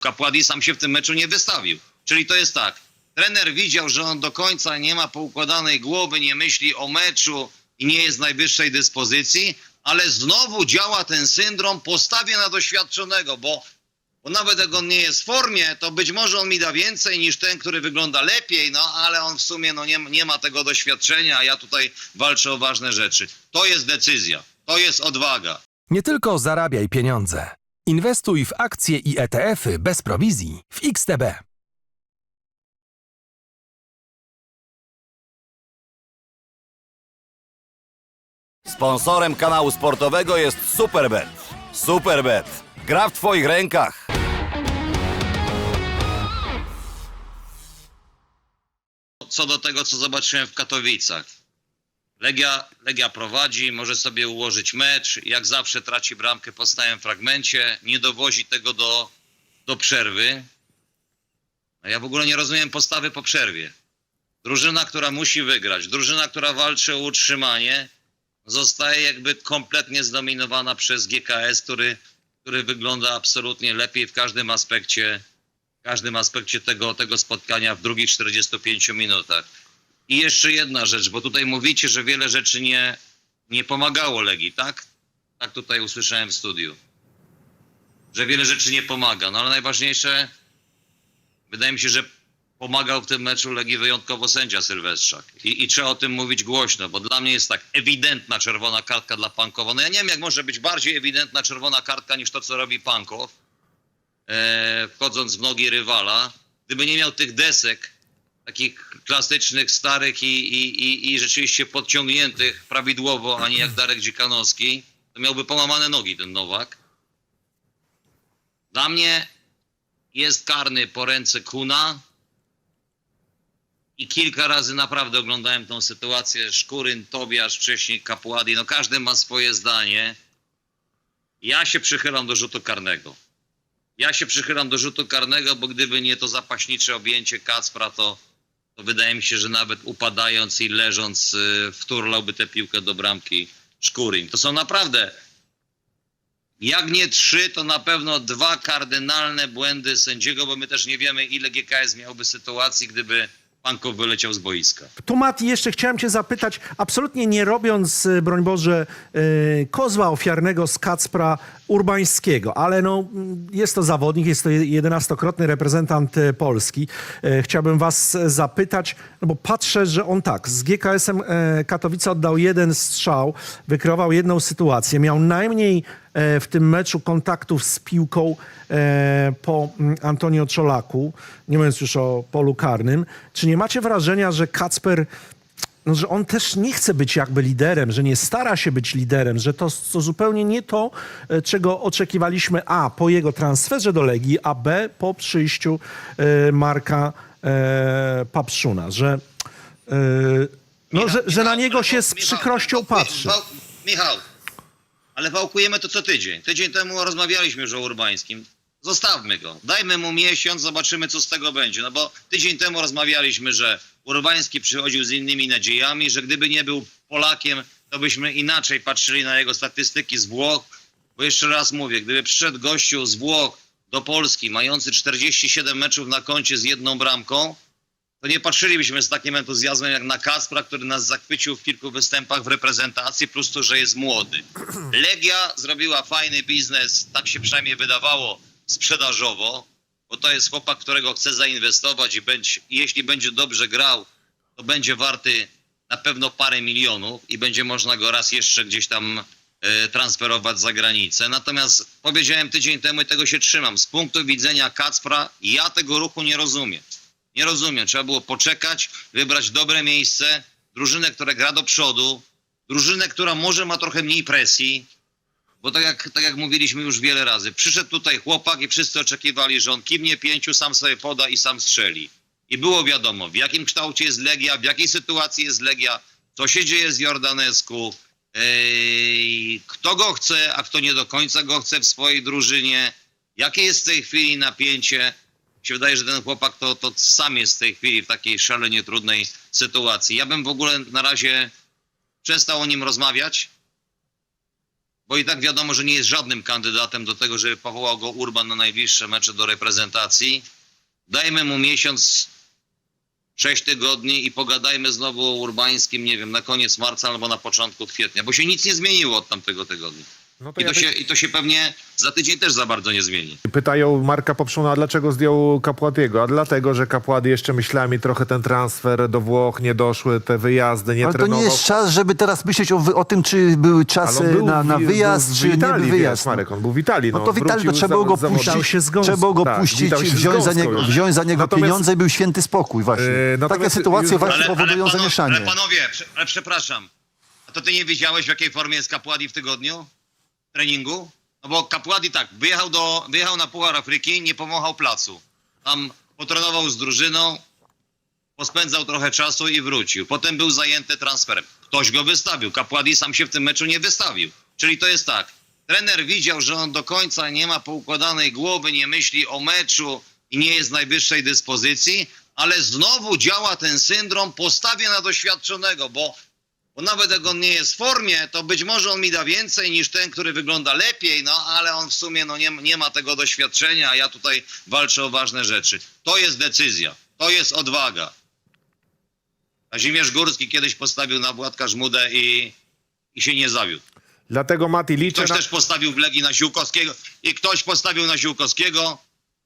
Kapładi sam się w tym meczu nie wystawił. Czyli to jest tak, trener widział, że on do końca nie ma poukładanej głowy, nie myśli o meczu i nie jest w najwyższej dyspozycji, ale znowu działa ten syndrom, postawię na doświadczonego, bo, bo nawet jak on nie jest w formie, to być może on mi da więcej niż ten, który wygląda lepiej, no ale on w sumie no, nie, nie ma tego doświadczenia, a ja tutaj walczę o ważne rzeczy. To jest decyzja, to jest odwaga. Nie tylko zarabiaj pieniądze. Inwestuj w akcje i ETF-y bez prowizji w XTB. Sponsorem kanału sportowego jest Superbet. Superbet. Gra w Twoich rękach. co do tego, co zobaczyłem w Katowicach. Legia, Legia prowadzi, może sobie ułożyć mecz. Jak zawsze traci bramkę po stałym fragmencie. Nie dowozi tego do, do przerwy. A ja w ogóle nie rozumiem postawy po przerwie. Drużyna, która musi wygrać, drużyna, która walczy o utrzymanie, zostaje jakby kompletnie zdominowana przez GKS, który, który wygląda absolutnie lepiej w każdym aspekcie w każdym aspekcie tego, tego spotkania w drugich 45 minutach. I jeszcze jedna rzecz, bo tutaj mówicie, że wiele rzeczy nie, nie pomagało Legii, tak? Tak tutaj usłyszałem w studiu. Że wiele rzeczy nie pomaga. No ale najważniejsze, wydaje mi się, że pomagał w tym meczu Legii wyjątkowo sędzia Sylwestrzak. I, I trzeba o tym mówić głośno, bo dla mnie jest tak ewidentna czerwona kartka dla Pankowa. No ja nie wiem, jak może być bardziej ewidentna czerwona kartka niż to, co robi Pankow e, wchodząc w nogi rywala, gdyby nie miał tych desek, takich klasycznych, starych i, i, i, i rzeczywiście podciągniętych prawidłowo, a nie jak Darek Dzikanowski, to miałby połamane nogi ten Nowak. Dla mnie jest karny po ręce Kuna i kilka razy naprawdę oglądałem tą sytuację. Szkuryn, Tobiasz, wcześniej Kapuadi, no każdy ma swoje zdanie. Ja się przychylam do rzutu karnego. Ja się przychylam do rzutu karnego, bo gdyby nie to zapaśnicze objęcie Kacpra, to, wydaje mi się, że nawet upadając i leżąc y, wturlałby tę piłkę do bramki Szkurin. To są naprawdę, jak nie trzy, to na pewno dwa kardynalne błędy sędziego, bo my też nie wiemy, ile GKS miałby sytuacji, gdyby Pankow wyleciał z boiska. Tu Mati, jeszcze chciałem cię zapytać, absolutnie nie robiąc, y, broń Boże, y, kozła ofiarnego z Kacpra Urbańskiego, ale no, mm, jest to zawodnik, jest to jedenastokrotny reprezentant y, Polski. Chciałbym was zapytać, no bo patrzę, że on tak, z GKS-em e, Katowice oddał jeden strzał, wykreował jedną sytuację, miał najmniej w tym meczu kontaktów z piłką e, po mm, Antonio Czolaku, nie mówiąc już o polu karnym. Czy nie macie wrażenia, że Kacper, no, że on też nie chce być jakby liderem, że nie stara się być liderem, że to, to zupełnie nie to, e, czego oczekiwaliśmy A po jego transferze do Legii, a B po przyjściu e, Marka e, Papszuna, że, e, no, że, że na niego się z Michał, przykrością wałkuj- patrzy. wał- Michał, ale wałkujemy to co tydzień. Tydzień temu rozmawialiśmy już o Urbańskim. Zostawmy go. Dajmy mu miesiąc, zobaczymy co z tego będzie. No bo tydzień temu rozmawialiśmy, że Urbański przychodził z innymi nadziejami, że gdyby nie był Polakiem, to byśmy inaczej patrzyli na jego statystyki z Włoch. Bo jeszcze raz mówię, gdyby przyszedł gościu z Włoch do Polski, mający 47 meczów na koncie z jedną bramką, to nie patrzylibyśmy z takim entuzjazmem jak na Kaspra, który nas zachwycił w kilku występach w reprezentacji, plus to, że jest młody. Legia zrobiła fajny biznes, tak się przynajmniej wydawało, sprzedażowo, bo to jest chłopak, którego chce zainwestować i, będzie, jeśli będzie dobrze grał, to będzie warty na pewno parę milionów i będzie można go raz jeszcze gdzieś tam e, transferować za granicę. Natomiast powiedziałem tydzień temu i tego się trzymam. Z punktu widzenia Kacpra ja tego ruchu nie rozumiem. Nie rozumiem. Trzeba było poczekać, wybrać dobre miejsce, drużynę, która gra do przodu, drużynę, która może ma trochę mniej presji, bo tak jak, tak jak mówiliśmy już wiele razy, przyszedł tutaj chłopak i wszyscy oczekiwali, że on kimnie pięciu, sam sobie poda i sam strzeli. I było wiadomo, w jakim kształcie jest Legia, w jakiej sytuacji jest Legia, co się dzieje z Jordanesku, ej, kto go chce, a kto nie do końca go chce w swojej drużynie, jakie jest w tej chwili napięcie. Się wydaje, że ten chłopak to, to sam jest w tej chwili w takiej szalenie trudnej sytuacji. Ja bym w ogóle na razie przestał o nim rozmawiać, bo i tak wiadomo, że nie jest żadnym kandydatem do tego, żeby powołał go Urban na najbliższe mecze do reprezentacji. Dajmy mu miesiąc, sześć tygodni i pogadajmy znowu o Urbańskim, nie wiem, na koniec marca albo na początku kwietnia, bo się nic nie zmieniło od tamtego tygodnia. No to I ja to, się, I to się pewnie za tydzień też za bardzo nie zmieni. Pytają Marka Poprzuna, a dlaczego zdjął Kapłatiego? A dlatego, że Kapłady jeszcze myślami trochę ten transfer do Włoch, nie doszły te wyjazdy, nie Ale to trenował. nie jest czas, żeby teraz myśleć o, wy- o tym, czy były Ale czasy on był na, na w- wyjazd, był w czy nie Italii, był wyjazd. Wiesz, Marek, on był w Italii. No to w Italii to wrócił trzeba było go puścić, się z Gąską. trzeba było go Tak, puścić, witał się z wziąć za, Gąską niego, już. wziąć za niego Natomiast- pieniądze i był święty spokój właśnie. Yy, Takie natomiast sytuacje już- właśnie Ale, ale, powodują zamieszanie. ale panowie, prze- ale przepraszam, a to ty nie wiedziałeś w jakiej formie jest Kapładi w tygodniu treningu? No bo Kapładi tak, wyjechał, do, wyjechał na Puchar Afryki, nie pomachał placu. Tam potrenował z drużyną, pospędzał trochę czasu i wrócił. Potem był zajęty transferem. Ktoś go wystawił. Kapładi sam się w tym meczu nie wystawił. Czyli to jest tak, trener widział, że on do końca nie ma poukładanej głowy, nie myśli o meczu i nie jest w najwyższej dyspozycji, ale znowu działa ten syndrom, postawię na doświadczonego, bo bo nawet jak on nie jest w formie, to być może on mi da więcej niż ten, który wygląda lepiej, no ale on w sumie no, nie, nie ma tego doświadczenia, a ja tutaj walczę o ważne rzeczy. To jest decyzja, to jest odwaga. Kazimierz Górski kiedyś postawił na Władka Żmudę i, i się nie zawiódł. Dlatego Mati liczę Ktoś na... też postawił w Legii na Ziółkowskiego i ktoś postawił na Ziółkowskiego,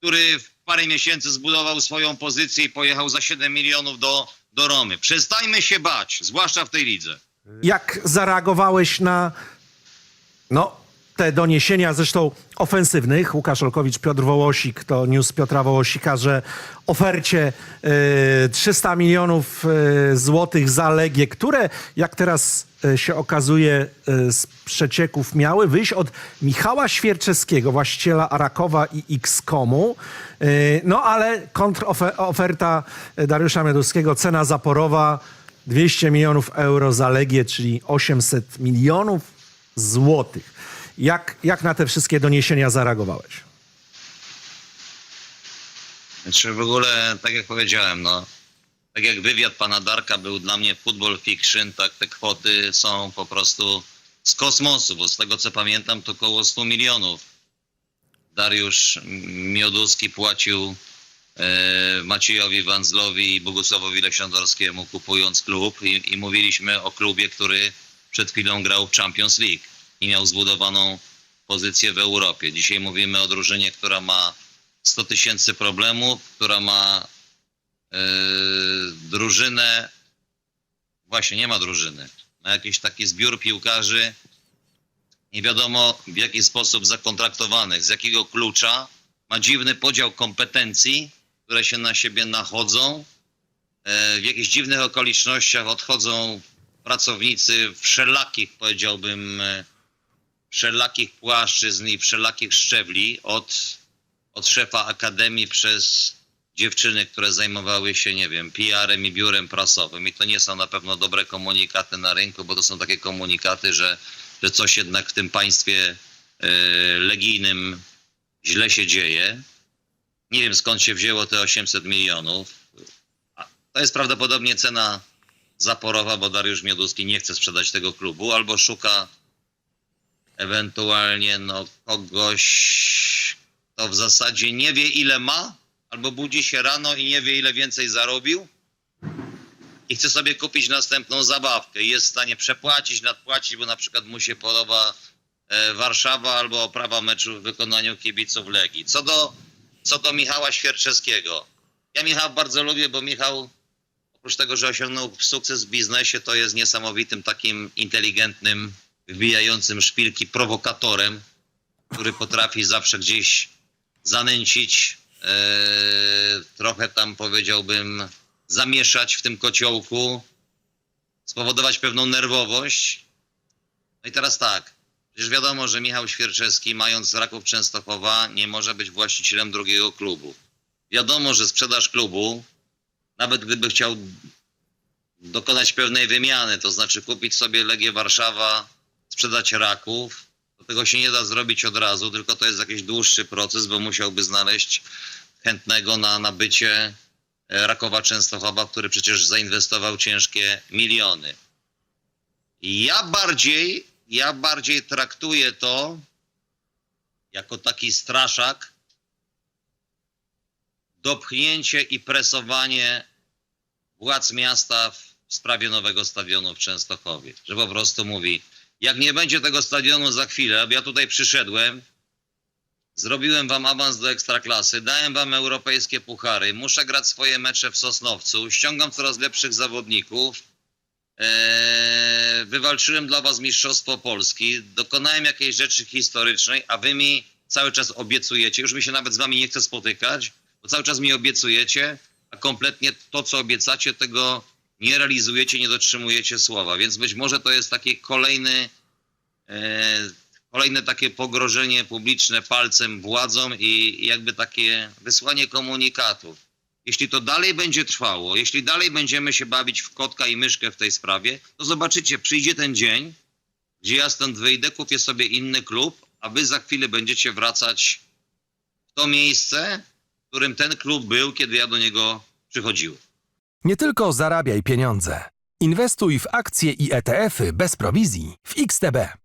który w parę miesięcy zbudował swoją pozycję i pojechał za 7 milionów do, do Romy. Przestańmy się bać, zwłaszcza w tej lidze. Jak zareagowałeś na no, te doniesienia, zresztą ofensywnych? Łukasz Olkowicz, Piotr Wołosik, to news Piotra Wołosika, że ofercie e, 300 milionów e, złotych za Legię, które, jak teraz e, się okazuje, z przecieków miały wyjść od Michała Świerczewskiego, właściciela Arakowa i X-Komu. No ale kontroferta Dariusza Mioduskiego, cena zaporowa 200 milionów euro za Legię, czyli 800 milionów złotych. Jak, jak na te wszystkie doniesienia zareagowałeś? Znaczy w ogóle, tak jak powiedziałem, no, tak jak wywiad pana Darka był dla mnie football fiction, tak te kwoty są po prostu z kosmosu, bo z tego co pamiętam to około 100 milionów. Dariusz Mioduski płacił e, Maciejowi Wanzlowi i Bogusławowi Lesiądorskiemu kupując klub i, i mówiliśmy o klubie, który przed chwilą grał w Champions League i miał zbudowaną pozycję w Europie. Dzisiaj mówimy o drużynie, która ma 100 tysięcy problemów, która ma e, drużynę, właśnie nie ma drużyny, ma jakiś taki zbiór piłkarzy, nie wiadomo w jaki sposób zakontraktowanych, z jakiego klucza, ma dziwny podział kompetencji, które się na siebie nachodzą, e, w jakichś dziwnych okolicznościach odchodzą pracownicy wszelakich, powiedziałbym, e, wszelakich płaszczyzn i wszelakich szczebli, od od szefa akademii przez dziewczyny, które zajmowały się, nie wiem, PR-em i biurem prasowym. I to nie są na pewno dobre komunikaty na rynku, bo to są takie komunikaty, że, że coś jednak w tym państwie e, legijnym źle się dzieje. Nie wiem skąd się wzięło te 800 milionów. To jest prawdopodobnie cena zaporowa, bo Dariusz Mioduski nie chce sprzedać tego klubu, albo szuka ewentualnie no, kogoś, kto w zasadzie nie wie ile ma, albo budzi się rano i nie wie ile więcej zarobił i chce sobie kupić następną zabawkę i jest w stanie przepłacić, nadpłacić, bo na przykład mu się podoba e, Warszawa albo oprawa meczu w wykonaniu kibiców Legii. Co do, co do Michała Świerczewskiego. Ja Michała bardzo lubię, bo Michał oprócz tego, że osiągnął sukces w biznesie, to jest niesamowitym takim inteligentnym, wbijającym szpilki prowokatorem, który potrafi zawsze gdzieś zanęcić, e, trochę tam powiedziałbym zamieszać w tym kociołku, spowodować pewną nerwowość. No i teraz tak, przecież wiadomo, że Michał Świerczewski mając Raków Częstochowa nie może być właścicielem drugiego klubu. Wiadomo, że sprzedaż klubu nawet gdyby chciał dokonać pewnej wymiany, to znaczy kupić sobie Legię Warszawa, sprzedać Raków, to tego się nie da zrobić od razu, tylko to jest jakiś dłuższy proces, bo musiałby znaleźć chętnego na nabycie e, Rakowa Częstochowa, który przecież zainwestował ciężkie miliony. Ja bardziej ja bardziej traktuję to jako taki straszak, dopchnięcie i presowanie władz miasta w sprawie nowego stadionu w Częstochowie. Że po prostu mówi, jak nie będzie tego stadionu za chwilę, bo ja tutaj przyszedłem, zrobiłem wam awans do ekstraklasy, dałem wam europejskie puchary, muszę grać swoje mecze w Sosnowcu, ściągam coraz lepszych zawodników, Eee, wywalczyłem dla was Mistrzostwo Polski, dokonałem jakiejś rzeczy historycznej, a wy mi cały czas obiecujecie, już mi się nawet z wami nie chcę spotykać, bo cały czas mi obiecujecie, a kompletnie to, co obiecacie, tego nie realizujecie, nie dotrzymujecie słowa. Więc być może to jest taki kolejny, e, kolejne takie pogrożenie publiczne palcem władzom i jakby takie wysłanie komunikatów. Jeśli to dalej będzie trwało, jeśli dalej będziemy się bawić w kotka i myszkę w tej sprawie, to zobaczycie, przyjdzie ten dzień, gdzie ja stąd wyjdę, kupię sobie inny klub, a wy za chwilę będziecie wracać w to miejsce, w którym ten klub był, kiedy ja do niego przychodziłem. Nie tylko zarabiaj pieniądze. Inwestuj w akcje i ETF-y bez prowizji w XTB.